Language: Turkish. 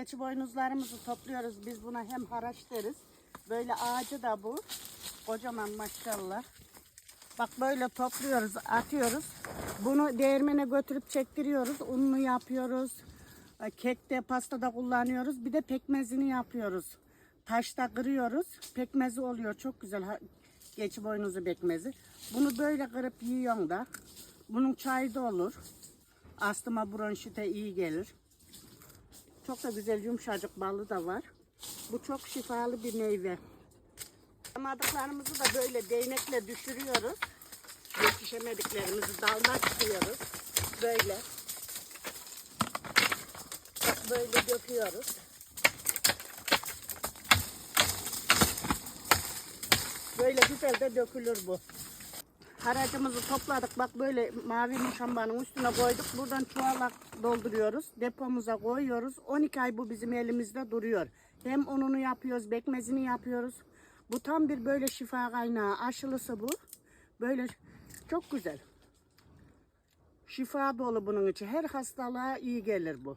geçi boynuzlarımızı topluyoruz. Biz buna hem haraç deriz. Böyle ağacı da bu. Kocaman maşallah. Bak böyle topluyoruz, atıyoruz. Bunu değirmene götürüp çektiriyoruz. Ununu yapıyoruz. E, Kekte, pastada kullanıyoruz. Bir de pekmezini yapıyoruz. Taşta kırıyoruz. Pekmezi oluyor. Çok güzel. Geçi boynuzu pekmezi. Bunu böyle kırıp yiyorsun da. Bunun çayı da olur. Astıma bronşite iyi gelir. Çok da güzel yumuşacık balı da var. Bu çok şifalı bir meyve. Yamadıklarımızı da böyle değnekle düşürüyoruz. Yetişemediklerimizi daldan çıkıyoruz. Böyle. Böyle döküyoruz. Böyle güzel de dökülür bu. Haracımızı topladık. Bak böyle mavi muşambanın üstüne koyduk. Buradan çuvala dolduruyoruz. Depomuza koyuyoruz. 12 ay bu bizim elimizde duruyor. Hem ununu yapıyoruz, bekmezini yapıyoruz. Bu tam bir böyle şifa kaynağı. Aşılısı bu. Böyle çok güzel. Şifa dolu bunun içi. Her hastalığa iyi gelir bu.